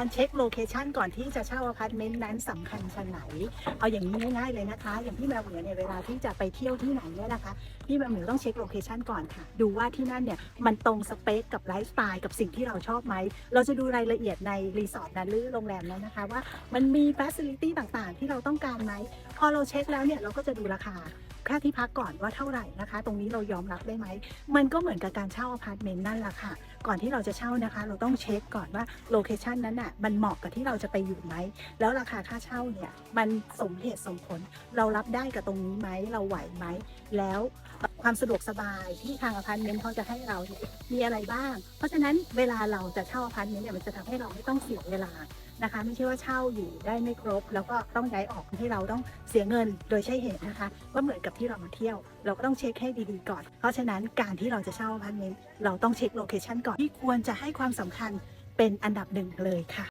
การเช็คโลเคชันก่อนที่จะเช่าอพาร์ตเมนต์นั้นสำคัญขนาดไหน เอาอย่างนี้ง่ายๆเลยนะคะ อย่างพี่แมวเหมือเนี่ยเวลาที่จะไปเที่ยวที่ไหนเนี่ยนะคะพี่แมวเหมือต้องเช็คโลเคชันก่อนค่ะ ดูว่าที่นั่นเนี่ยมันตรงสเปคกับไลฟ์สไตล์กับสิ่งที่เราชอบไหม เราจะดูรายละเอียดในรีสอร์ทนั้นหรือโรงแรมนั้นนะคะ ว่ามันมีฟ a ซิลิตี้ต่างๆ ที่เราต้องการไหม พอเราเช็คแล้วเนี่ยเราก็จะดูราคาค่าที่พักก่อนว่าเท่าไหร่นะคะ ตรงนี้เรายอมรับได้ไหม มันก็เหมือนกับการเช่าอพาร์ตเมนต์นั่นแหละค่ะ ก่อนที่เราจะเช่านะคะ เราต้องเช็คก่อนว่าโลเคชันนั้นอะมันเหมาะกับที่เราจะไปอยู่ไหม แล้วราคาค่าเช่าเนี่ยมันสมเหตุสมผล เรารับได้กับตรงนี้ไหม เราไหวไหม แล้วความสะดวกสบายที่ทางอพาร์ตเมนต์เขาจะให้เรามีอะไรบ้าง เพราะฉะนั้นเวลาเราจะเช่าอพาร์ตเมนต์เนี่ยมันจะทำให้เราไม่ต้องเสียเวลานะคะ ไม่ใช่ว่าเช่าอยู่ได้ไม่ครบ แล้วก็ต้องย้ายออกที่เราต้องเสียเงินโดยใช่เหตุนะคะ ก็เหมือนกับที่เรามาเที่ยว เราก็ต้องเช็คให้ดีๆก่อน เพราะฉะนั้นการที่เราจะเช่าอพาร์ตเมนต์เราต้องเช็คโลเคชันก่อนที่ควรจะให้ความสำคัญ เป็นอันดับหนึ่งเลยค่ะ